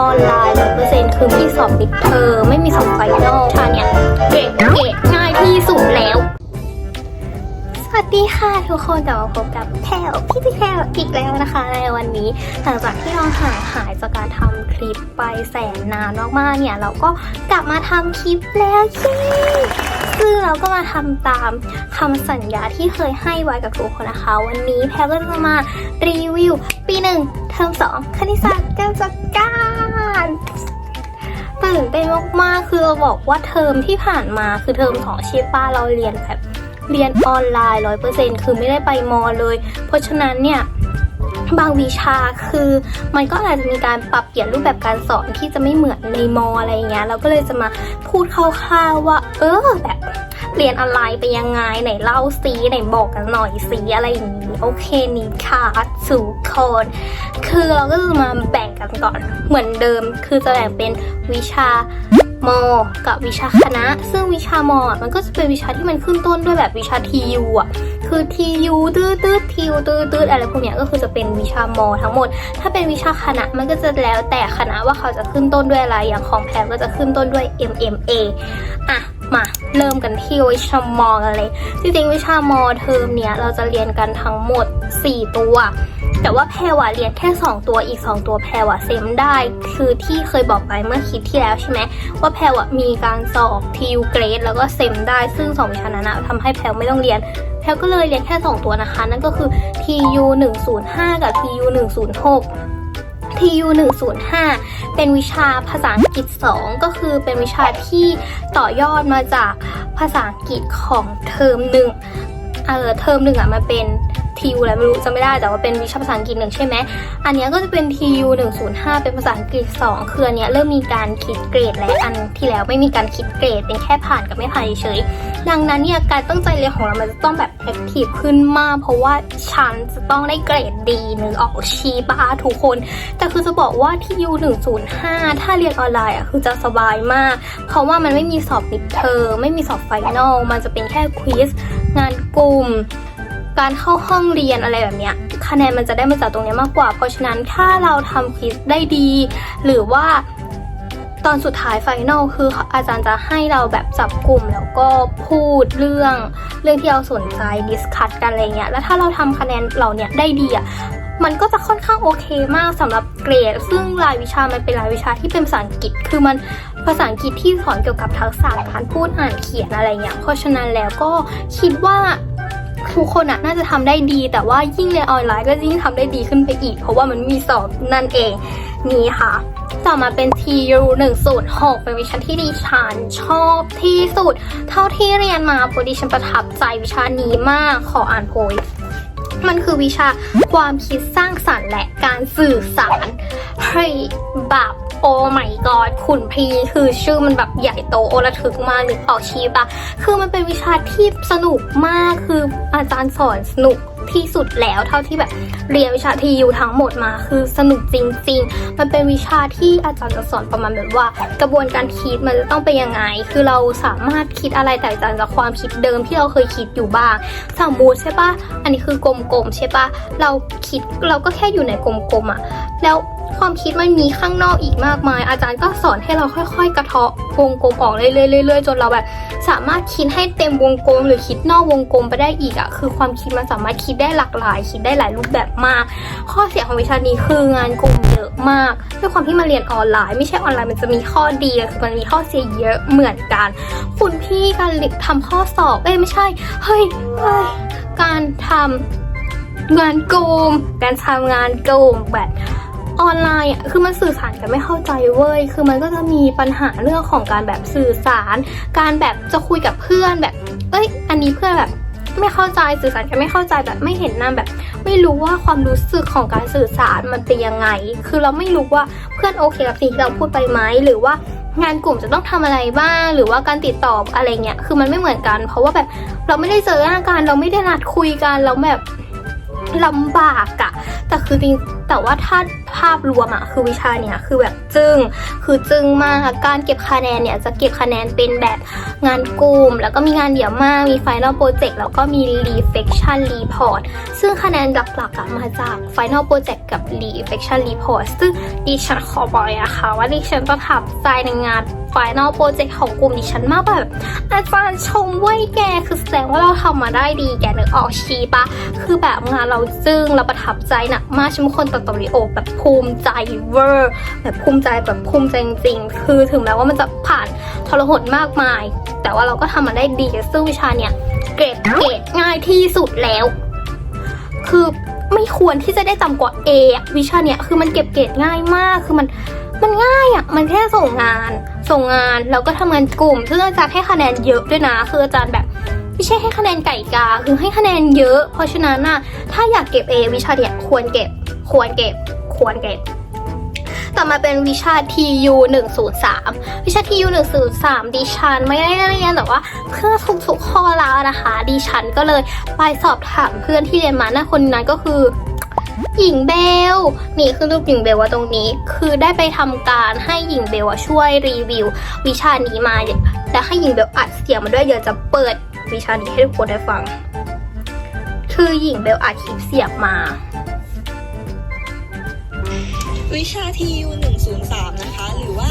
ออนไลน์ร้อยเปอร์เซ็นต์คือไม่สอบมิดเทอมไม่มีสอบไฟนอลชาเนี่ยเกรดเกรดง่ายที่สุดแล้ว สวัสดีค่ะทุกคนกลับมาพบกับแพลวพี่พี่แพลวอีกแล้วนะคะ ในวันนี้หลังจากที่เราห่างหายจากการทำคลิปไปแสนนานมากๆเนี่ย เราก็กลับมาทำคลิปแล้วเย้ซึ่งเราก็มาทำตามคำสัญญาที่เคยให้ไว้กับทุกคนนะคะ วันนี้แพลก็จะมารีวิว ปีหนึ่งเทอมสองคณิตศาสตร์การจัดการ ตื่นเต้นมากๆ คือเราบอกว่าเทอมที่ผ่านมาคือเทอมสองชิป้าเราเรียนแบบเรียนออนไลน์ร้อยเปอร์เซ็นคือไม่ได้ไปมอเลย เพราะฉะนั้นเนี่ยบางวิชาคือมันก็อาจจะมีการปรับเปลี่ยนรูปแบบการสอนที่จะไม่เหมือนในมออะไรเงี้ยเราก็เลยจะมาพูดคร่าวๆว่า เออแบบ เรียนออนไลน์ไปยังไงไหนเล่าซีไหนบอกกันหน่อยซีอะไรอย่างนี้โอเคนี่ค่ะสุคน คือเราก็จะมาแบ่งกันก่อนเหมือนเดิม คือจะแบ่งเป็นวิชามอกับวิชาคณะ ซึ่งวิชามอมันก็จะเป็นวิชาที่มันขึ้นต้นด้วยแบบวิชาทียูอะ คือทียูตื้อตื้อทียูตื้อตื้ออะไรพวกเนี้ยก็คือจะเป็นวิชามอทั้งหมด ถ้าเป็นวิชาคณะมันก็จะแล้วแต่คณะว่าเขาจะขึ้นต้นด้วยอะไร อย่างของแพรก็จะขึ้นต้นด้วย MMA อะ เริ่มกันที่วิชามอกันเลย จริงๆ วิชามอเทอมเนี้ยเราจะเรียนกันทั้งหมด 4 ตัว แต่ว่าแพรวะเรียนแค่ 2 ตัวอีก 2 ตัวแพรวะเซมได้ คือที่เคยบอกไปเมื่อคลิปที่แล้วใช่ไหมว่าแพรวะมีการสอบทิวเกรดแล้วก็เซมได้ซึ่งสองวิชานั้นทำให้แพรวไม่ต้องเรียน แพลก็เลยเรียนแค่ 2 ตัวนะคะ นั่นก็คือ TU 105 กับ TU 106 TU 105 เป็นวิชาภาษาอังกฤษ 2 ก็คือเป็นวิชาที่ต่อยอดมาจากภาษาอังกฤษของเทอมหนึ่งเออเทอมหนึ่งอะมันเป็น TU อะไรไม่รู้จำไม่ได้แต่ว่าเป็นวิชาภาษาอังกฤษหนึ่งใช่ไหมอันนี้ก็จะเป็น TU 105 เป็นภาษาอังกฤษ 2 คืออันเนี้ยเริ่มมีการคิดเกรดและอันที่แล้วไม่มีการคิดเกรด เป็นแค่ผ่านกับไม่ผ่านเฉยๆดังนั้นเนี่ยการตั้งใจเรียนของเรามันจะต้องแบบแอคทีฟขึ้นมากเพราะว่าฉันจะต้องได้เกรดดีนึกออกชีป้าทุกคน แต่คือจะบอกว่าที่ U 105ถ้าเรียนออนไลน์อะคือจะสบายมาก เพราะว่ามันไม่มีสอบมิดเทอมไม่มีสอบไฟนอลมันจะเป็นแค่ควิสงานกลุ่ม การเข้าห้องเรียนอะไรแบบเนี้ยคะแนนมันจะได้มาจากตรงเนี้ยมากกว่า เพราะฉะนั้นถ้าเราทำควิสได้ดี หรือว่าตอนสุดท้ายไฟนอลคืออาจารย์จะให้เราแบบจับกลุ่มแล้วก็พูดเรื่องเรื่องที่เราสนใจดิสคัตกันอะไรเงี้ยแล้วถ้าเราทำคะแนนเหล่าเนี้ยได้ดีอะมันก็จะค่อนข้างโอเคมากสำหรับเกรด ซึ่งรายวิชามันเป็นรายวิชาที่เป็นภาษาอังกฤษ คือมันภาษาอังกฤษที่สอนเกี่ยวกับทักษะการพูดอ่านเขียนอะไรเงี้ย เพราะฉะนั้นแล้วก็คิดว่า ทุกคนอะน่าจะทำได้ดี แต่ว่ายิ่งเรียนออนไลน์ก็ยิ่งทำได้ดีขึ้นไปอีก เพราะว่ามันมีสอบนั่นเองนี่ค่ะ ต่อมาเป็น TU 106เป็นวิชาที่ดิฉันชอบที่สุด เท่าที่เรียนมาเพราะดิฉันประทับใจวิชานี้มากขออ่านโพยมันคือวิชาความคิดสร้างสรรค์และการสื่อสารเฮ้ยแบบ โอ้ไม่กอดคุณพีคือชื่อมันแบบใหญ่โตโอระทึกมากนึกออกชีปะคือมันเป็นวิชาที่สนุกมากคืออาจารย์สอนสนุกที่สุดแล้วเท่าที่แบบเรียนวิชาทียูทั้งหมดมาคือสนุกจริง ๆ มันเป็นวิชาที่อาจารย์จะสอนประมาณแบบว่า กระบวนการคิดมันจะต้องเป็นยังไง คือเราสามารถคิดอะไรแตกต่างจากความคิดเดิมที่เราเคยคิดอยู่บ้าง สมมติใช่ปะอันนี้คือกลมๆใช่ปะเราคิดเราก็แค่อยู่ในกลมๆอะ่ะ แล้วความคิดมันมีข้างนอกอีกมากมาย อาจารย์ก็สอนให้เราค่อย ๆ กระเทาะวงกลมออกเรื่อยๆๆจนเราแบบสามารถคิดให้เต็มวงกลม หรือคิดนอกวงกลมไปได้อีกอะ่ะคือความคิดมันสามารถคิดได้หลากหลาย คิดได้หลายรูปแบบมาก ข้อเสียของวิชานี้คืองานกลุ่มเยอะมากด้วยความที่มาเรียนออนไลน์ ไม่ใช่ออนไลน์มันจะมีข้อดีคือมันมีข้อเสียเยอะเหมือนกัน คุณพี่การทำข้อสอบเอ้ยไม่ใช่เฮ้ยเฮ้ยการทำงานกลุ่มการทำงานกลุ่มแบบ ออนไลน์อะคือมันสื่อสารกันไม่เข้าใจเว้ย คือมันก็จะมีปัญหาเรื่องของการแบบสื่อสาร การแบบจะคุยกับเพื่อนแบบ เอ้ย อันนี้เพื่อนแบบไม่เข้าใจสื่อสารกันไม่เข้าใจแบบไม่เห็นหน้าแบบ ไม่รู้ว่าความรู้สึกของการสื่อสารมันเป็นยังไง คือเราไม่รู้ว่าเพื่อนโอเคกับสิ่งที่เราพูดไปไหมหรือว่างานกลุ่มจะต้องทำอะไรบ้าง หรือว่าการติดต่ออะไรเงี้ยคือมันไม่เหมือนกัน เพราะว่าแบบเราไม่ได้เจอหน้ากันเราไม่ได้นัดคุยกันเราแบบ ลำบากอะแต่คือจริงแต่ว่าถ้าภาพรวมอะคือวิชาเนี่ยคือแบบจึง้งคือจึ้งมากการเก็บคะแนนเนี่ยจะเก็บคะแนนเป็นแบบงานกลุ่ม แล้วก็มีงานเดี่ยวมาก มี Final Project แล้วก็มี Reflection Report ซึ่งคะแนนหลักๆอะมาจาก Final Project กับ Reflection Report ซึ่งดิฉันขอบอกเลยนะคะว่าดิฉันประทับใจในงาน Final Project ของกลุ่มดิฉันมากแบบอาจารย์ชมเว้ยแกคือแสดงว่าเราทำมาได้ดีแกนึกออกชีปะคือแบบงานเราจึ้งเราประทับใจหนักมากฉันเป็นคนตัดต่อวิดีโอแบบภูมิใจเวอร์แบบภูมิใจแบบภูมิใจจริงๆคือถึงแม้ว่ามันจะผ่านทรหดมากมาย แต่ว่าเราก็ทำมาได้ดีซึ่งวิชาเนี่ยเกรดเกรดง่ายที่สุดแล้ว คือไม่ควรที่จะได้ต่ำกว่า A อวิชาเนี่ยคือมันเก็บเกรดง่ายมากคือมันมันง่ายอะ มันแค่ส่งงาน ส่งงานแล้วก็ทำงานกลุ่ม ซึ่งอาจารย์ให้คะแนนเยอะด้วยนะ คืออาจารย์แบบ ไม่ใช่ให้คะแนนไก่กาคือให้คะแนนเยอะ เพราะฉะนั้นน่ะถ้าอยากเก็บ A วิชาเนี่ยควรเก็บ ควรเก็บ ควรเก็บ ต่อมาเป็นวิชา TU 103 วิชา TU 103ดิฉันไม่ได้เรียนแต่ว่าเพื่อทุกๆข้อแล้วนะคะดิฉันก็เลยไปสอบถามเพื่อนที่เรียนมาหน้าคนนั้นก็คือหญิงเบล นี่คือรูปหญิงเบลว่าตรงนี้ คือได้ไปทำการให้หญิงเบลอะช่วยรีวิว วิชานี้มา แล้วให้หญิงเบลอัดเสียงมาด้วยเดี๋ยวจะเปิด วิชานี้ให้ทุกคนได้ฟัง คือหญิงเบลอัดคลิปเสียบมา วิชา TU 103 นะคะ หรือว่า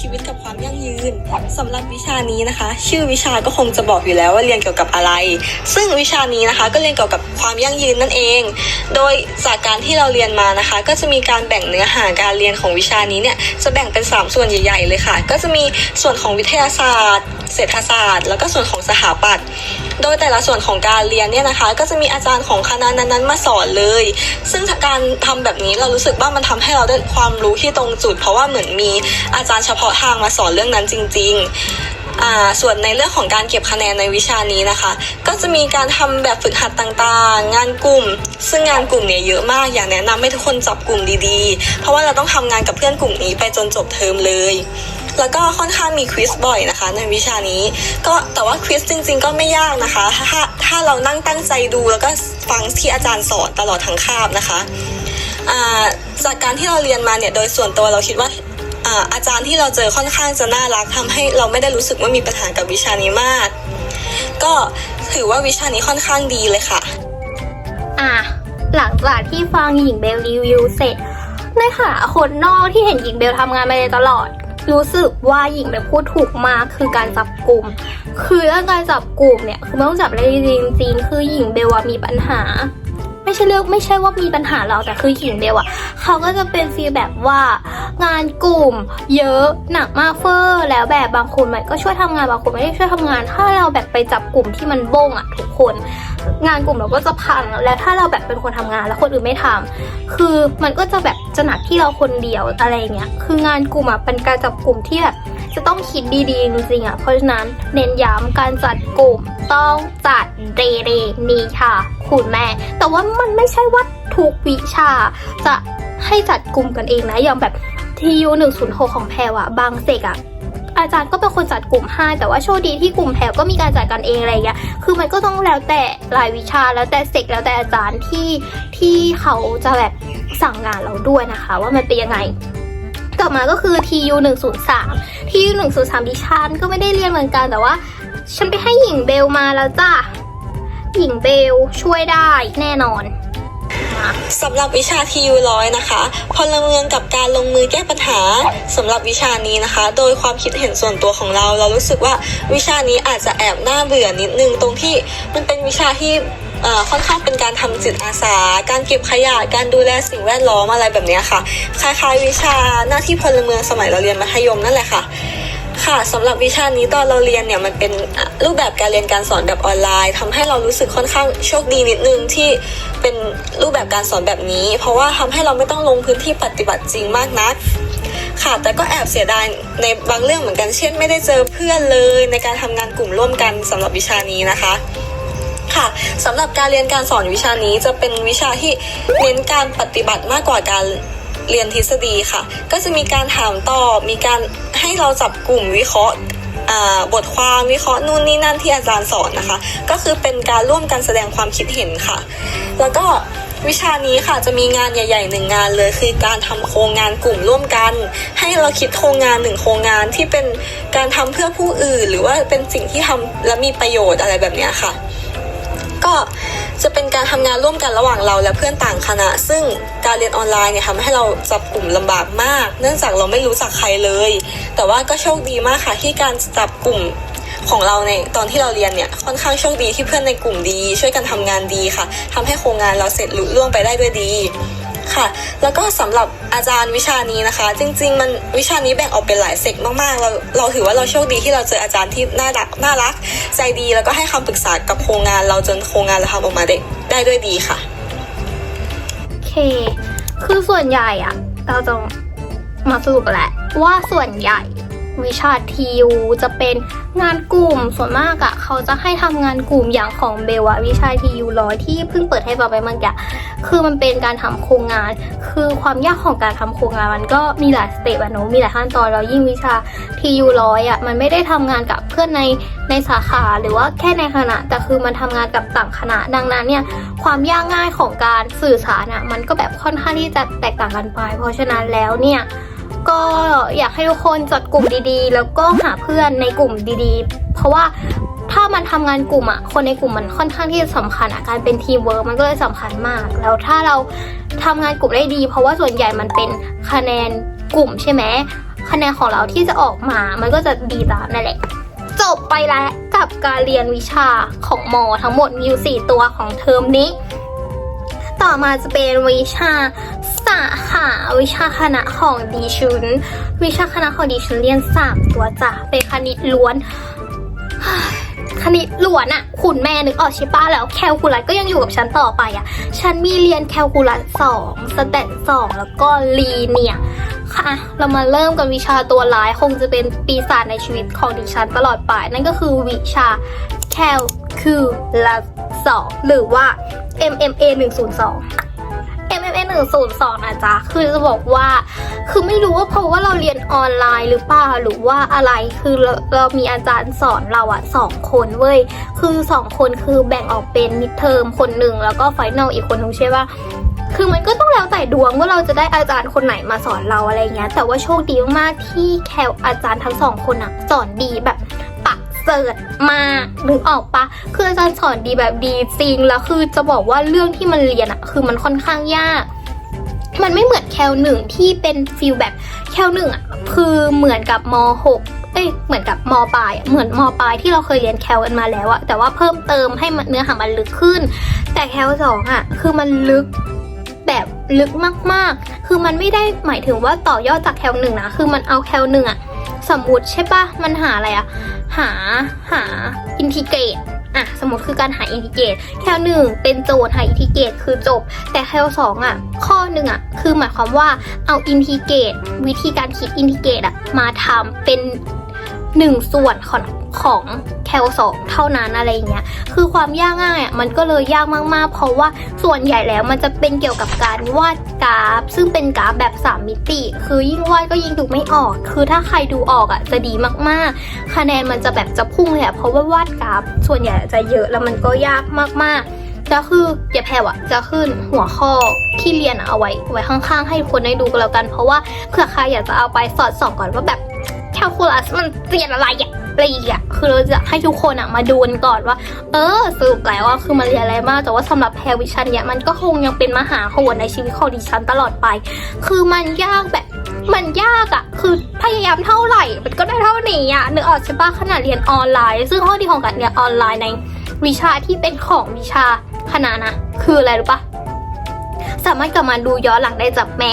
ชีวิตกับความยั่งยืนสำหรับวิชานี้นะคะ ชื่อวิชาก็คงจะบอกอยู่แล้วว่าเรียนเกี่ยวกับอะไร ซึ่งวิชานี้นะคะก็เรียนเกี่ยวกับความยั่งยืนนั่นเอง โดยจากการที่เราเรียนมานะคะ ก็จะมีการแบ่งเนื้อหาการเรียนของวิชานี้เนี่ยจะแบ่งเป็น 3 ส่วนใหญ่ๆเลยค่ะ ก็จะมีส่วนของวิทยาศาสตร์ เศรษฐศาสตร์ แล้วก็ส่วนของสถาปัตย์โดยแต่ละส่วนของการเรียนเนี่ยนะคะ ก็จะมีอาจารย์ของคณะนั้นๆมาสอนเลย ซึ่งการทำแบบนี้เรารู้สึกว่ามันทำให้เราได้ความรู้ที่ตรงจุด เพราะว่าเหมือนมีอาจารย์เฉพาะทางมาสอนเรื่องนั้นจริง ๆ อ่า ส่วนในเรื่องของการเก็บคะแนนในวิชานี้นะคะ ก็จะมีการทำแบบฝึกหัดต่างๆ งานกลุ่ม ซึ่งงานกลุ่มเนี่ยเยอะมากอยากแนะนำให้ทุกคนจับกลุ่มดีๆ เพราะว่าเราต้องทำงานกับเพื่อนกลุ่มนี้ไปจนจบเทอมเลยแล้วก็ค่อนข้างมีควิสบ่อยนะคะ ในวิชานี้ ก็แต่ว่าควิสจริง ๆ ก็ไม่ยากนะคะ ถ้าถ้าเรานั่งตั้งใจดูแล้วก็ฟังที่อาจารย์สอนตลอดทั้งคาบนะคะอ่าจากการที่เราเรียนมาเนี่ย โดยส่วนตัวเราคิดว่า อ่าอาจารย์ที่เราเจอค่อนข้างจะน่ารักทำให้เราไม่ได้รู้สึกว่ามีปัญหากับวิชานี้มาก ก็ถือว่าวิชานี้ค่อนข้างดีเลยค่ะ อะหลังจากที่ฟังหญิงเบลรีวิวเสร็จในฐานะคนนอกที่เห็นหญิงเบลทำงานมาโดยตลอด รู้สึกว่าหญิงเบลพูดถูกมากคือการจับกลุ่ม คือเรื่องการจับกลุ่มเนี่ยคือไม่ต้องจับอะไรจริงๆคือหญิงเบลอะมีปัญหา ไม่ใช่เรื่องไม่ใช่ว่ามีปัญหาเราแต่คือหญิงเบลอะเขาก็จะเป็นฟีลแบบว่างานกลุ่ม เยอะหนักมากเฟอร์แล้วแบบบางคนมันก็ช่วยทำงานบางคนไม่ได้ช่วยทำงาน ถ้าเราแบบไปจับกลุ่มที่มันบ้งอะทุกคน งานกลุ่มเราก็จะพังแล้วถ้าเราแบบเป็นคนทำงานแล้วคนอื่นไม่ทำคือมันก็จะแบบจะหนักที่เราคนเดียวอะไรเงี้ยคืองานกลุ่มอะเป็นการจับกลุ่มที่แบบจะต้องคิดดีๆจริงๆอะเพราะฉะนั้นเน้นย้ำการจัดกลุ่มต้องจัดเรเรนีค่ะ คุณแม่ แต่ว่ามันไม่ใช่ว่าทุกวิชา จะให้จัดกลุ่มกันเองนะอย่างแบบทียูหนึ่งศูนย์หกของแพรอะบางเสกอะอาจารย์ก็เป็นคนจัดกลุ่มให้แต่ว่าโชคดีที่กลุ่มแพรก็มีการจัดกันเองอะไรอย่างเงี้ย คือมันก็ต้องแล้วแต่รายวิชาแล้วแต่เซกแล้วแต่อาจารย์ที่ที่เขาจะแบบสั่งงานเราด้วยนะคะ ว่ามันเป็นยังไง ต่อมาก็คือ TU 103 TU 103ดิฉันก็ไม่ได้เรียนเหมือนกันแต่ว่า ฉันไปให้หญิงเบลมาแล้วจ้ะ หญิงเบลช่วยได้แน่นอนสำหรับวิชาทียูร้อยนะคะ พลเมืองกับการลงมือแก้ปัญหาสำหรับวิชานี้นะคะ โดยความคิดเห็นส่วนตัวของเรา เรารู้สึกว่าวิชานี้อาจจะแอบน่าเบื่อนิดนึงตรงที่มันเป็นวิชาที่ค่อนข้างเป็นการทำจิตอาสา การเก็บขยะ การดูแลสิ่งแวดล้อมอะไรแบบนี้ค่ะ คล้ายๆ วิชาหน้าที่พลเมืองสมัยเราเรียนมัธยมนั่นแหละค่ะ ค่ะสำหรับวิชานี้ตอนเราเรียนเนี่ยมันเป็นรูปแบบการเรียนการสอนแบบออนไลน์ทำให้เรารู้สึกค่อนข้างโชคดีนิดนึงที่เป็นรูปแบบการสอนแบบนี้ เพราะว่าทำให้เราไม่ต้องลงพื้นที่ปฏิบัติจริงมากนักค่ะแต่ก็แอบเสียดายในบางเรื่องเหมือนกันเช่น ไม่ได้เจอเพื่อนเลยในการทำงานกลุ่มร่วมกันสำหรับวิชานี้นะคะค่ะสำหรับการเรียนการสอนวิชานี้จะเป็นวิชาที่เน้นการปฏิบัติมากกว่าการ เรียนทฤษฎีค่ะ ก็จะมีการถามตอบ มีการให้เราจับกลุ่มวิเคราะห์บทความวิเคราะห์นู่นนี่นั่นที่อาจารย์สอนนะคะ ก็คือเป็นการร่วมกันแสดงความคิดเห็นค่ะ แล้วก็วิชานี้ค่ะจะมีงานใหญ่ๆหนึ่งงานเลย คือการทำโครงงานกลุ่มร่วมกัน ให้เราคิดโครงงานหนึ่งโครงงานที่เป็นการทำเพื่อผู้อื่น หรือว่าเป็นสิ่งที่ทำและมีประโยชน์อะไรแบบนี้ค่ะ ก็ จะเป็นการทำงานร่วมกันระหว่างเราและเพื่อนต่างคณะ ซึ่งการเรียนออนไลน์เนี่ยทำให้เราจับกลุ่มลำบากมาก เนื่องจากเราไม่รู้จักใครเลย แต่ว่าก็โชคดีมากค่ะที่การจับกลุ่มของเราในตอนที่เราเรียนเนี่ยค่อนข้างโชคดีที่เพื่อนในกลุ่มดี ช่วยกันทำงานดีค่ะทำให้โครงงานเราเสร็จลุล่วงไปได้ด้วยดี ค่ะ แล้วก็สำหรับอาจารย์วิชานี้นะคะ จริง ๆ มันวิชานี้แบ่งออกเป็นหลายเซกมากๆ เราเราถือว่าเราโชคดีที่เราเจออาจารย์ที่น่ารักน่ารัก ใจดีแล้วก็ให้คำปรึกษากับโครงงานเราจนโครงงานเราทำออกมาได้ได้ด้วยดีค่ะโอเค คือส่วนใหญ่อะเราจะมาสรุปแหละว่าส่วนใหญ่วิชาทีวจะเป็น งานกลุ่มส่วนมากอะเขาจะให้ทำงานกลุ่มอย่างของเบลอะวิชาทีวร้อยที่เพิ่งเปิดให้ฟังไปเมื่อกี้คือมันเป็นการทำโครงงาน คือความยากของการทำโครงงานมันก็มีหลายสเต็ปอะเนอะมีหลายขั้นตอนแล้วยิ่งวิชาทีวร้อยอะมันไม่ได้ทำงานกับเพื่อนในในสาขาหรือว่าแค่ในคณะแต่คือมันทำงานกับต่างคณะดังนั้นเนี่ยความยากง่ายของการสื่อสารอะมันก็แบบค่อนข้างที่จะแตกต่างกันไป เพราะฉะนั้นแล้วเนี่ย ก็อยากให้ทุกคนจัดกลุ่มดีๆ แล้วก็หาเพื่อนในกลุ่มดีๆ เพราะว่าถ้ามันทำงานกลุ่มอะคนในกลุ่มมันค่อนข้างที่จะสำคัญอะการเป็นทีมเวิร์กมันก็เลยสำคัญมาก แล้วถ้าเราทำงานกลุ่มได้ดี เพราะว่าส่วนใหญ่มันเป็นคะแนนกลุ่มใช่ไหมคะแนนของเราที่จะออกมา มันก็จะดีตามนั่นแหละ จบไปแล้วกับการเรียนวิชาของมอทั้งหมดมีอยู่4ตัวของเทอมนี้ ต่อมาจะเป็นวิชาสาขาวิชาคณะของดิชุน วิชาคณะของดิชุนเรียนสามตัวจ้ะเป็นคณิตล้วนคณิตล้วนอะคุณแม่นึกออกใช่ปะแล้วแคลคูลัสก็ยังอยู่กับฉันต่อไปอะฉันมีเรียนแคลคูลัสสองสแตทสองแล้วก็ลีเนี่ยค่ะ เรามาเริ่มกันวิชาตัวร้ายคงจะเป็นปีศาจในชีวิตของดิฉันตลอดไป นั่นก็คือวิชาแคลคูลัส สองหรือว่า MMA 102 MMA 102นะจ๊ะ คือจะบอกว่า คือไม่รู้ว่าเพราะว่าเราเรียนออนไลน์หรือเปล่าหรือว่าอะไร คือเราเรามีอาจารย์สอนเราอะสองคนเว้ย คือสองคนคือแบ่งออกเป็นมิดเทอมคนหนึ่งแล้วก็ไฟนอลอีกคนนึงใช่ปะคือมันก็ต้องแล้วแต่ดวงว่าเราจะได้อาจารย์คนไหนมาสอนเราอะไรเงี้ย แต่ว่าโชคดีมากๆที่แคลอาจารย์ทั้งสองคนอะสอนดีแบบ เสิร์ตมากนึกออกปะคืออาจารย์สอนดีแบบดีจริงแล้วคือจะบอกว่าเรื่องที่มันเรียนอะคือมันค่อนข้างยาก มันไม่เหมือนแคลหนึ่งที่เป็นฟิลแบบแคลหนึ่งอะคือเหมือนกับมหกเอ้ยเหมือนกับมปลายเหมือนมปลายที่เราเคยเรียนแคลกันมาแล้วอะแต่ว่าเพิ่มเติมให้มันเนื้อหามันลึกขึ้น แต่แคลสองอะคือมันลึกแบบลึกมากๆ คือมันไม่ได้หมายถึงว่าต่อยอดจากแคลหนึ่งนะ คือมันเอาแคลหนึ่งอะ สมมติใช่ปะมันหาอะไรอะหาหาอินทิเกรตอะสมมติคือการหาอินทิเกรตแคลหนึ่งเป็นโจทย์หาอินทิเกรตคือจบ แต่แคลสองอะข้อหนึ่งอะคือหมายความว่าเอาอินทิเกรตวิธีการคิดอินทิเกรตอะมาทำเป็นหนึ่งส่วนของ ของแคลสองเท่านั้นอะไรเงี้ย คือความยากง่ายอะมันก็เลยยากมากๆ เพราะว่าส่วนใหญ่แล้วมันจะเป็นเกี่ยวกับการวาดกราฟ ซึ่งเป็นกราฟแบบ3มิติ คือยิ่งวาดก็ยิ่งดูไม่ออก คือถ้าใครดูออกอะจะดีมากๆ คะแนนมันจะแบบจะพุ่งเลยอะเพราะว่าวาดกราฟ ส่วนใหญ่จะเยอะแล้วมันก็ยากมากๆแล้วคืออย่าแพรวอะจะขึ้นหัวข้อที่เรียนเอาไว้ไว้ข้างๆ ให้คนได้ดูกันแล้วกัน เพราะว่าเผื่อใครอยากจะเอาไปสอดส่องก่อนว่าแบบแคลคูลัสมันเรียนอะไรอะ อะไรอีกอะคือเราจะให้ทุกคนอะมาดูกันก่อนว่า เออสรุปแล้วว่าคือมันเรียนอะไรมากแต่ว่าสำหรับแพรวิชันเนี่ยมันก็คงยังเป็นมหาโหดในชีวิตของดิฉันตลอดไป คือมันยากแบบมันยากอะคือพยายามเท่าไหร่ มันก็ได้เท่านี้อะนึกออกใช่ปะขนาดเรียนออนไลน์ ซึ่งข้อดีของการเรียนออนไลน์ในวิชาที่เป็นของวิชาคณะนะ คืออะไรรู้ปะสามารถกลับมาดูย้อนหลังได้จากแม่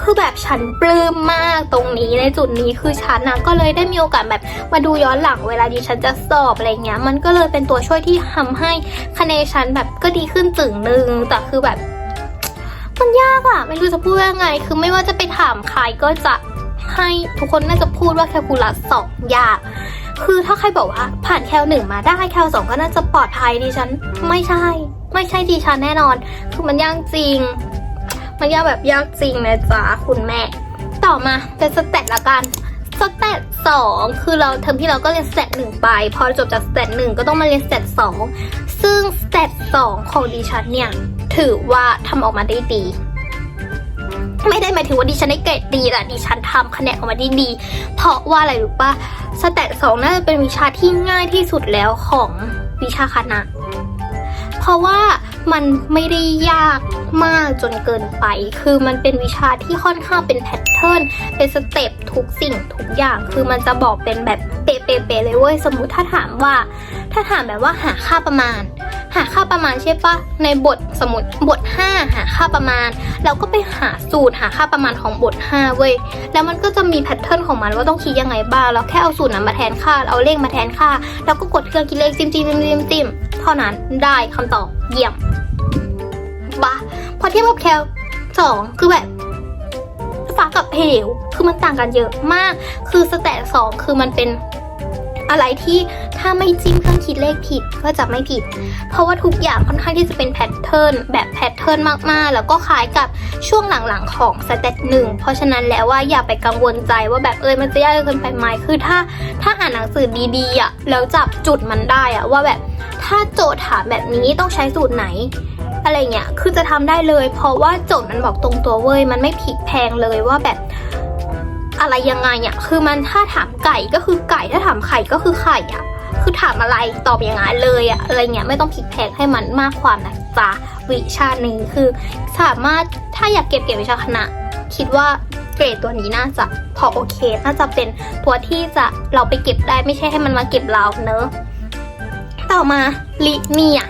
คือแบบฉันปลื้มมากตรงนี้ในจุดนี้คือฉันนะก็เลยได้มีโอกาสแบบมาดูย้อนหลังเวลาดิฉันจะสอบอะไรเงี้ย มันก็เลยเป็นตัวช่วยที่ทำให้คะแนนฉันแบบก็ดีขึ้นจึงหนึ่งแต่คือแบบ มันยากอะไม่รู้จะพูดยังไง คือไม่ว่าจะไปถามใครก็จะให้ทุกคนน่าจะพูดว่าแคลคูลัสสองยาก คือถ้าใครบอกว่าผ่านแคลหนึ่งมาได้แคลสองก็น่าจะปลอดภัยดิฉัน ไม่ใช่ ไม่ใช่ดิฉันแน่นอน คือมันยากจริง มันยากแบบยากจริงนะจ๊ะคุณแม่ ต่อมาเป็นสเตตละกันสเตตสองคือเราเทอมที่เราก็เรียนสเตตหนึ่งไป พอจบจากสเตตหนึ่งก็ต้องมาเรียนสเตตสองซึ่งสเตตสองของดิฉันเนี่ยถือว่าทำออกมาได้ดี ไม่ได้หมายถึงว่าดิฉันได้เกรดดีแต่ดิฉันทำคะแนนออกมาได้ดี เพราะว่าอะไรรู้ปะสแตทสองน่าจะเป็นวิชาที่ง่ายที่สุดแล้วของวิชาคณะ เพราะว่า มันไม่ได้ยากมากจนเกินไป คือมันเป็นวิชาที่ค่อนข้างเป็นแพทเทิร์น เป็นสเต็ปทุกสิ่งทุกอย่าง คือมันจะบอกเป็นแบบเป๊ะๆเลยเว้ย สมมุติถ้าถามว่า ถ้าถามแบบว่าหาค่าประมาณ หาค่าประมาณใช่ปะในบทสมมติบท 5 หาค่าประมาณ เราก็ไปหาสูตรหาค่าประมาณของบท 5 เว้ย แล้วมันก็จะมีแพทเทิร์นของมันว่าต้องคิดยังไงบ้าง เราแค่เอาสูตรนั้นมาแทนค่า เอาเลขมาแทนค่า แล้วก็กดเครื่องคิดเลขจิ้มจิ้มจิ้มจิ้มจิ้มเท่านั้นได้คำตอบ เยี่ยมบะพอเทียบกับแคลสองคือแบบฟ้ากับเหวคือมันต่างกันเยอะมาก คือสแตทสองคือมันเป็น อะไรที่ถ้าไม่จิ้มเครื่องคิดเลขผิดก็จะไม่ผิด เพราะว่าทุกอย่างค่อนข้างที่จะเป็นแพทเทิร์นแบบแพทเทิร์นมากๆ แล้วก็คล้ายกับช่วงหลังๆของสเตตหนึ่งเพราะฉะนั้นแล้วว่าอย่าไปกังวลใจว่าแบบเอยมันจะยากเกินไปไหมคือถ้าถ้าอ่านหนังสือดีๆอะแล้วจับจุดมันได้อะว่าแบบถ้าโจทย์ถามแบบนี้ต้องใช้สูตรไหนอะไรเงี้ย คือจะทำได้เลย เพราะว่าโจทย์มันบอกตรงตัวเว้ย มันไม่ผิดแพงเลยว่าแบบ อะไรยังไงอะคือมันถ้าถามไก่ก็คือไก่ถ้าถามไข่ก็คือไข่อะคือถามอะไรตอบอย่างนั้นเลยอะอะไรเงี้ยไม่ต้องพลิกแพลงให้มันมากความนะจ๊ะวิชานี้คือสามารถถ้าอยากเก็บเกี่ยววิชาคณะ คิดว่าเกรดตัวนี้น่าจะพอโอเค น่าจะเป็นตัวที่จะเราไปเก็บได้ไม่ใช่ให้มันมาเก็บเราเนอะต่อมาลิเนีย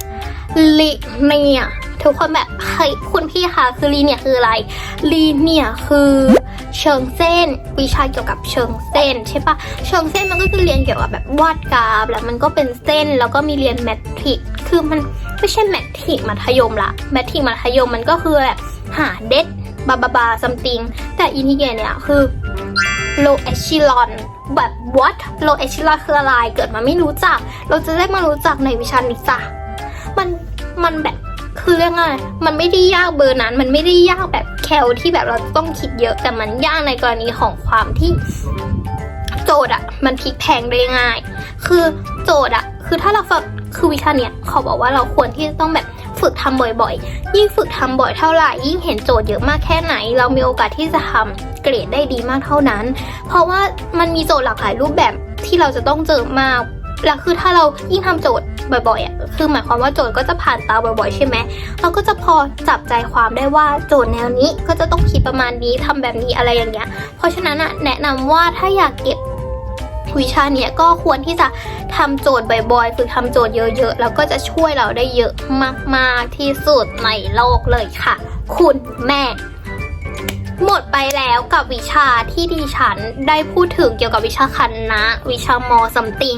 ลิเนีย ทุกคนแบบเฮ้ยคุณพี่คะคือลีเนียคืออะไรลีเนียคือเชิงเส้น วิชาเกี่ยวกับเชิงเส้นใช่ปะเชิงเส้นมันก็คือเรียนเกี่ยวกับแบบวาดกราฟแล้วมันก็เป็นเส้นแล้วก็มีเรียนแมทริกคือมันไม่ใช่แมทริกมัธยมละแมทริกมัธยมมันก็คือแบบหาเด็ดบาบาบาซัมติงแต่อินทิเกรเนี่ยคือ low echelon แบบ what low echelon คืออะไรเกิดมาไม่รู้จัก เราจะได้มารู้จักในวิชานี้จ้ะมันมันแบบ คือเรื่องอะไรมันไม่ได้ยากเบอร์นั้น มันไม่ได้ยากแบบแคลที่แบบเราต้องคิดเยอะ แต่มันยากในกรณีของความที่โจทย์อะมันพลิกแพงได้ง่าย คือโจทย์อะคือถ้าเราฝึกคือวิชาเนี้ยเขาบอกว่าเราควรที่จะต้องแบบฝึกทำบ่อยๆ ยิ่งฝึกทำบ่อยเท่าไหร่ ยิ่งเห็นโจทย์เยอะมากแค่ไหน เรามีโอกาสที่จะทำเกรดได้ดีมากเท่านั้น เพราะว่ามันมีโจทย์หลากหลายรูปแบบที่เราจะต้องเจอมาก แล้วคือถ้าเรายิ่งทำโจทย์บ่อยๆอะคือหมายความว่าโจทย์ก็จะผ่านตาบ่อยๆ ใช่ไหมเราก็จะพอจับใจความได้ว่าโจทย์แนวนี้ก็จะต้องคิดประมาณนี้ทำแบบนี้อะไรอย่างเงี้ย เพราะฉะนั้นอะแนะนำว่าถ้าอยากเก็บวิชาเนี้ยก็ควรที่จะทำโจทย์บ่อยๆคือทำโจทย์เยอะๆ แล้วก็จะช่วยเราได้เยอะมากๆที่สุดในโลกเลยค่ะ คุณแม่ หมดไปแล้วกับวิชาที่ดิฉันได้พูดถึงเกี่ยวกับวิชาคณะ วิชามอสัมติง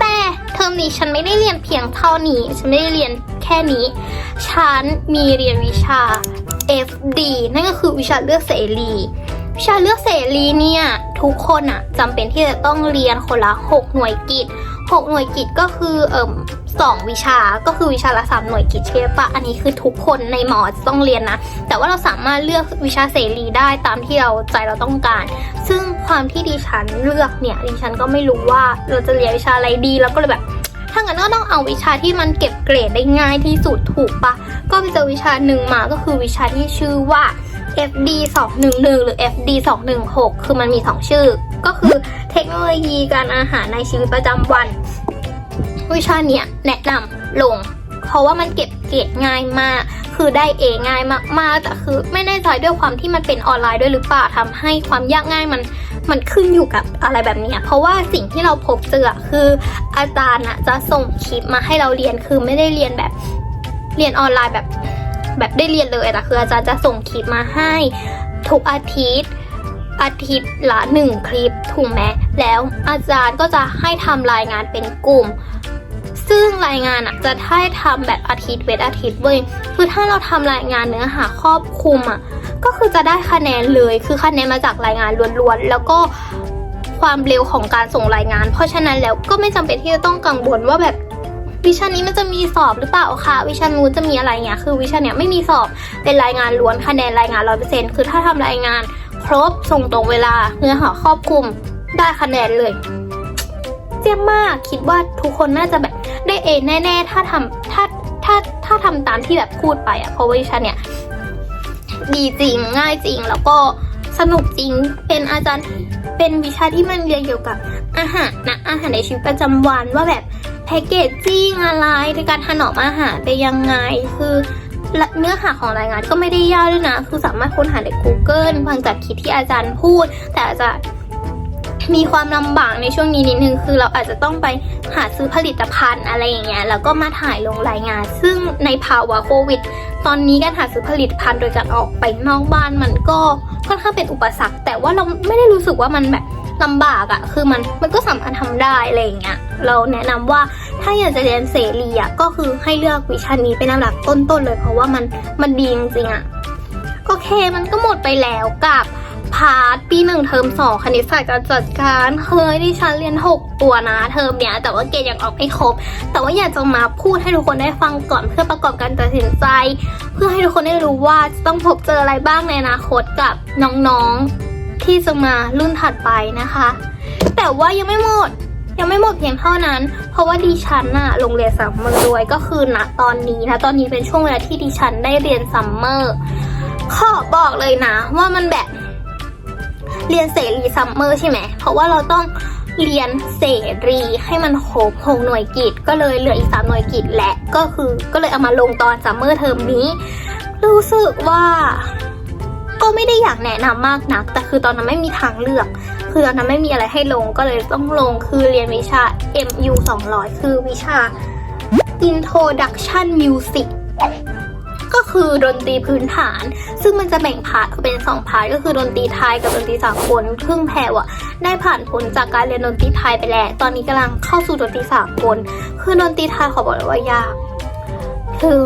แต่เทอมนี้ฉันไม่ได้เรียนเพียงเท่านี้ ฉันไม่ได้เรียนแค่นี้ ฉันมีเรียนวิชา FD นั่นก็คือวิชาเลือกเสรีวิชาเลือกเสรีเนี่ย ทุกคนอะจำเป็นที่จะต้องเรียนคนละ 6 หน่วยกิจ 6 หน่วยกิจก็คือเอ่มสองวิชาก็คือวิชาละ3หน่วยกิจใช่ปะอันนี้คือทุกคนในหมอจะต้องเรียนนะ แต่ว่าเราสามารถเลือกวิชาเสรีได้ตามที่เราใจเราต้องการ ซึ่งความที่ดิฉันเลือกเนี่ยดิฉันก็ไม่รู้ว่าเราจะเรียนวิชาอะไรดีแล้วก็เลยแบบถ้างั้นก็ต้องเอาวิชาที่มันเก็บเกรดได้ง่ายที่สุดถูกปะก็ไปเจอวิชาหนึ่งมาก็คือวิชาที่ชื่อว่า FD 211หรือ FD 216คือมันมี 2 ชื่อ ก็คือเทคโนโลยีการอาหารในชีวิตประจำวัน วิชาเนี้ยแนะนำลง เพราะว่ามันเก็บเกรดง่ายมาก คือได้เอง่ายมากๆแต่คือไม่แน่ใจด้วยความที่มันเป็นออนไลน์ด้วยหรือเปล่าทำให้ความยากง่ายมันมันขึ้นอยู่กับอะไรแบบเนี้ยเพราะว่าสิ่งที่เราพบเจอคืออาจารย์อะจะส่งคลิปมาให้เราเรียน คือไม่ได้เรียนแบบเรียนออนไลน์แบบแบบได้เรียนเลยแต่คืออาจารย์จะส่งคลิปมาให้ทุกอาทิตย์ อาทิตย์ละหนึ่งคลิปถูกไหมแล้วอาจารย์ก็จะให้ทำรายงานเป็นกลุ่ม ซึ่งรายงานอะจะให้ทำแบบอาทิตย์เวทอาทิตย์เว้ยคือถ้าเราทำรายงานเนื้อหาครอบคลุมอะก็คือจะได้คะแนนเลย คือคะแนนมาจากรายงานล้วนๆ แล้วก็ความเร็วของการส่งรายงาน เพราะฉะนั้นแล้วก็ไม่จำเป็นที่จะต้องกังวลว่าแบบวิชานี้มันจะมีสอบหรือเปล่าคะวิชานู้นจะมีอะไรเงี้ยคือวิชาเนี้ยไม่มีสอบเป็นรายงานล้วนคะแนนรายงานร้อยเปอร์เซ็นต์คือถ้าทำรายงาน ครบส่งตรงเวลาเนื้อหาครอบคลุมได้คะแนนเลย เจียมมากคิดว่าทุกคนน่าจะแบบได้เอแน่ ๆ ถ้าทำถ้าถ้าถ้าทำตามที่แบบพูดไปอะเพราะว่าดิฉันเนี่ยดีจริงง่ายจริงแล้วก็สนุกจริงเป็นอาจารย์ที่เป็นวิชาที่มันเรียนเกี่ยวกับอาหารนะอาหารในชีวิตประจำวันว่าแบบแพคเกจจิ้งอะไรในการถนอมอาหารไปนยังไงคือ และเนื้อหาของรายงานก็ไม่ได้ยากด้วยนะ คือสามารถค้นหาใน Google ฟังจากคิดที่อาจารย์พูด แต่อาจจะมีความลำบากในช่วงนี้นิดนึงคือเราอาจจะต้องไปหาซื้อผลิตภัณฑ์อะไรอย่างเงี้ยแล้วก็มาถ่ายลงรายงาน ซึ่งในภาวะโควิด ตอนนี้การหาซื้อผลิตภัณฑ์โดยการออกไปนอกบ้านมันก็ค่อนข้างเป็นอุปสรรค แต่ว่าเราไม่ได้รู้สึกว่ามันแบบลำบากอะคือมันมันก็สามารถทำได้อะไรอย่างเงี้ยเราแนะนำว่า ถ้าอยากจะเรียนเสรีอะก็คือให้เลือกวิชานี้เป็นอันดับต้นๆเลย เพราะว่ามันมันดีจริงๆอะโอเคมันก็หมดไปแล้วกับพาร์ทปีหนึ่งเทอมสองคณิตศาสตร์การจัดการเฮ้ยดิฉันเรียนหกตัวนะเทอมเนี้ยแต่ว่าเกรดยังออกไม่ครบ แต่ว่าอยากจะมาพูดให้ทุกคนได้ฟังก่อนเพื่อประกอบการตัดสินใจ เพื่อให้ทุกคนได้รู้ว่าจะต้องพบเจออะไรบ้างในอนาคตกับน้องๆที่จะมารุ่นถัดไปนะคะ แต่ว่ายังไม่หมด ยังไม่หมดเพียงเท่านั้น เพราะว่าดิฉันน่ะโรงเรียนซัมเมอร์ด้วยก็คือณตอนนี้นะตอนนี้เป็นช่วงเวลาที่ดิฉันได้เรียนซัมเมอร์ขอบอกเลยนะ ว่ามันแบบเรียนเสรีซัมเมอร์ใช่ไหม เพราะว่าเราต้องเรียนเสรีให้มันครบหกหน่วยกิจ ก็เลยเหลืออีกสามหน่วยกิจและก็คือก็เลยเอามาลงตอนซัมเมอร์เทอมนี้ รู้สึกว่า ก็ไม่ได้อยากแนะนำมากนัก แต่คือตอนนั้นไม่มีทางเลือก คือตอนนั้นไม่มีอะไรให้ลงก็เลยต้องลงคือเรียนวิชา MU 200 คือวิชา Introduction Music ก็คือดนตรีพื้นฐาน ซึ่งมันจะแบ่งพาร์ทเป็นสองพาร์ทก็คือดนตรีไทยกับดนตรีสากลครึ่งแพรวอะได้ผ่านพ้นจากการเรียนดนตรีไทยไปแล้ว ตอนนี้กำลังเข้าสู่ดนตรีสากล คือดนตรีไทยขอบอกเลยว่ายากคือ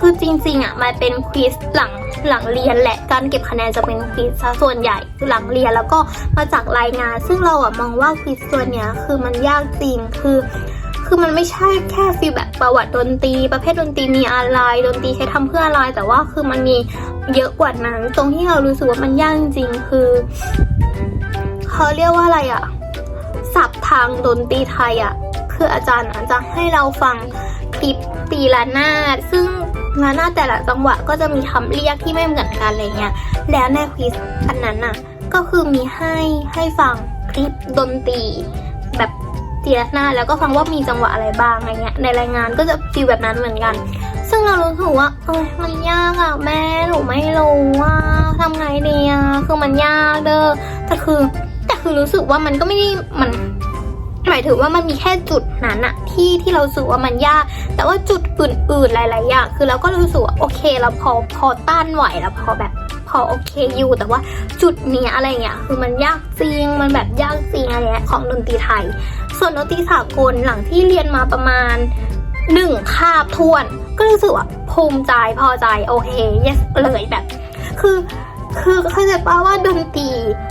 คือจริงๆอะมันเป็นควิสหลังหลังเรียนแหละการเก็บคะแนนจะเป็นควิสซะส่วนใหญ่หลังเรียนแล้วก็มาจากรายงาน ซึ่งเราอะมองว่าควิสตัวเนี้ยคือมันยากจริงคือคือมันไม่ใช่แค่ฟีลแบบประวัติดนตรี ประเภทดนตรีมีอะไรดนตรีใช้ทำเพื่ออะไร แต่ว่าคือมันมีเยอะกว่านั้น ตรงที่เรารู้สึกว่ามันยากจริงคือเขาเรียกว่าอะไรอะศัพท์ทางดนตรีไทยอะคืออาจารย์อะจะให้เราฟังคลิปตีละนาดซึ่ง ละนาแต่ละจังหวะก็จะมีคำเรียกที่ไม่เหมือนกันอะไรเงี้ย แล้วในควิสอันนั้นน่ะ ก็คือมีให้ให้ฟังคลิปดนตรีแบบตีละนาแล้วก็ฟังว่ามีจังหวะอะไรบ้างอะไรเงี้ย ในรายงานก็จะฟีลแบบนั้นเหมือนกัน ซึ่งเรารู้สึกว่าเอ้ยมันยากอะแม่หนูไม่รู้ว่าทำไงดีอะคือมันยากเด้อแต่คือ แต่คือรู้สึกว่ามันก็ไม่ได้มัน หมายถึงว่ามันมีแค่จุดนั้นอะที่ที่เรารู้สึกว่ามันยาก แต่ว่าจุดอื่นๆหลาย ๆ อย่าง คือเราก็รู้สึกว่าโอเคเราพอพอต้านไหวแล้วพอแบบพอโอเคอยู่ แต่ว่าจุดนี้อะไรเงี้ยคือมันยากจริงมันแบบยากจริงอะไรเงี้ยของดนตรีไทย ส่วนดนตรีสากลหลังที่เรียนมาประมาณหนึ่งคาบทวน ก็รู้สึกว่าภูมิใจพอใจโอเค yes เลยแบบ คือ คือเข้าใจป่าว่าดนตรี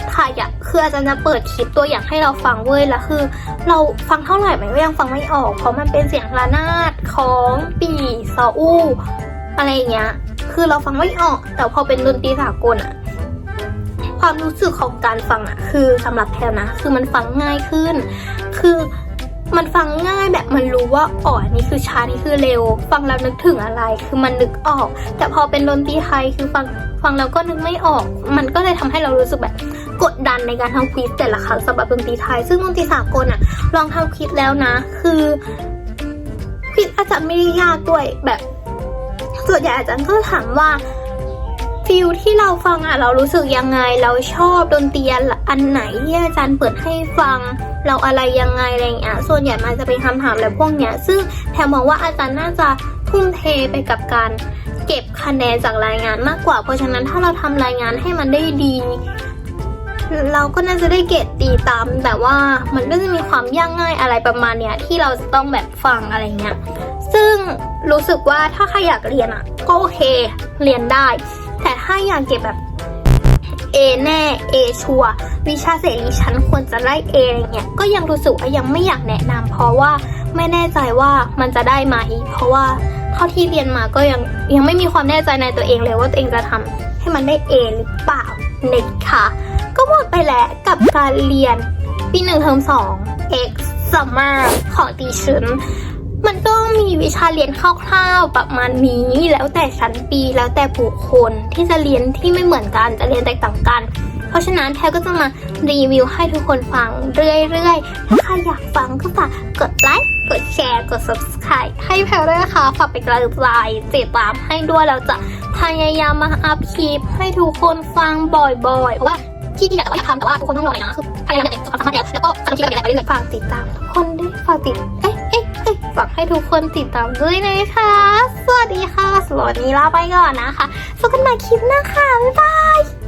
ไทยอะคืออาจารย์จะเปิดคลิปตัวอย่างให้เราฟังเว้ยแล้วคือ เราฟังเท่าไหร่มันก็ยังฟังไม่ออก เพราะมันเป็นเสียงระนาดของปีซออู้อะไรอย่างเงี้ย คือเราฟังไม่ออก แต่พอเป็นดนตรีสากลอะความรู้สึกของการฟังอะคือสำหรับแพลนะ คือมันฟังง่ายขึ้น คือ มันฟังง่ายแบบมันรู้ว่าอ๋อนนี่คือช้านี่คือเร็ว ฟังแล้วนึกถึงอะไรคือมันนึกออก แต่พอเป็นดนตรีไทยคือฟังฟังแล้วก็นึกไม่ออก มันก็เลยทำให้เรารู้สึกแบบกดดันในการทำควิสแต่ละครั้งสำหรับดนตรีไทย ซึ่งดนตรีสากลอะลองทำควิสแล้วนะ คือควิสอาจจะไม่ได้ยากด้วยแบบส่วนใหญ่อาจารย์ก็ถามว่า ฟิลที่เราฟังอะเรารู้สึกยังไง เราชอบดนตรีอันไหนที่อาจารย์เปิดให้ฟัง เราอะไรยังไงอะไรอย่างเงี้ยส่วนใหญ่มันจะเป็นคำถามแบบพวกเนี้ย ซึ่งแพรมองว่าอาจารย์น่าจะทุ่มเทไปกับการเก็บคะแนนจากรายงานมากกว่า เพราะฉะนั้นถ้าเราทำรายงานให้มันได้ดี เราก็น่าจะได้เกรดตีตาม แต่ว่ามันก็จะมีความยากง่ายอะไรประมาณเนี้ยที่เราจะต้องแบบฟังอะไรเงี้ยซึ่งรู้สึกว่าถ้าใครอยากเรียนอะก็โอเคเรียนได้ แต่ถ้าอยากเก็บแบบ A แน่ A ชัววิชาเสรีฉันควรจะได้ A ออะไรเงี้ยก็ยังรู้สึกว่ายังไม่อยากแนะนำเพราะว่าไม่แน่ใจว่ามันจะได้ไหมเพราะว่าเท่าที่เรียนมาก็ยังยังไม่มีความแน่ใจในตัวเองเลยว่าตัวเองจะทำให้มันได้ A หรือเปล่าเนะคะก็หมดไปแล้วกับการเรียนปีหนึ่งเทอมสอง X Summer ของดิฉัน มันก็มีวิชาเรียนคร่าวๆประมาณนี้ แล้วแต่ชั้นปีแล้วแต่บุคคลที่จะเรียนที่ไม่เหมือนกันจะเรียนแตกต่างกัน เพราะฉะนั้นแพลก็จะมารีวิวให้ทุกคนฟังเรื่อยๆถ้าใครอยากฟังก็ฝากกดไลค์กดแชร์กด subscribe ให้แพลด้วยนะคะฝากเป็นกำลังใจติดตามให้ด้วยแล้วจะพยายามมาอัพคลิปให้ทุกคนฟังบ่อยๆเพราะว่าที่อยากจะทำแต่ว่าทุกคนต้องรอหน่อยนะคือพยายามจะทำให้แล้วก็ทำคลิปแบบนี้ไปเรื่อยๆฝากติดตามทุกคนด้วยฝากติดเอ๊ะเอ๊ะ ฝากให้ทุกคนติดตามด้วยนะคะ สวัสดีค่ะ สวัสดีลาไปก่อนนะคะพบกันใหม่คลิปหน้าค่ะ บ๊ายบาย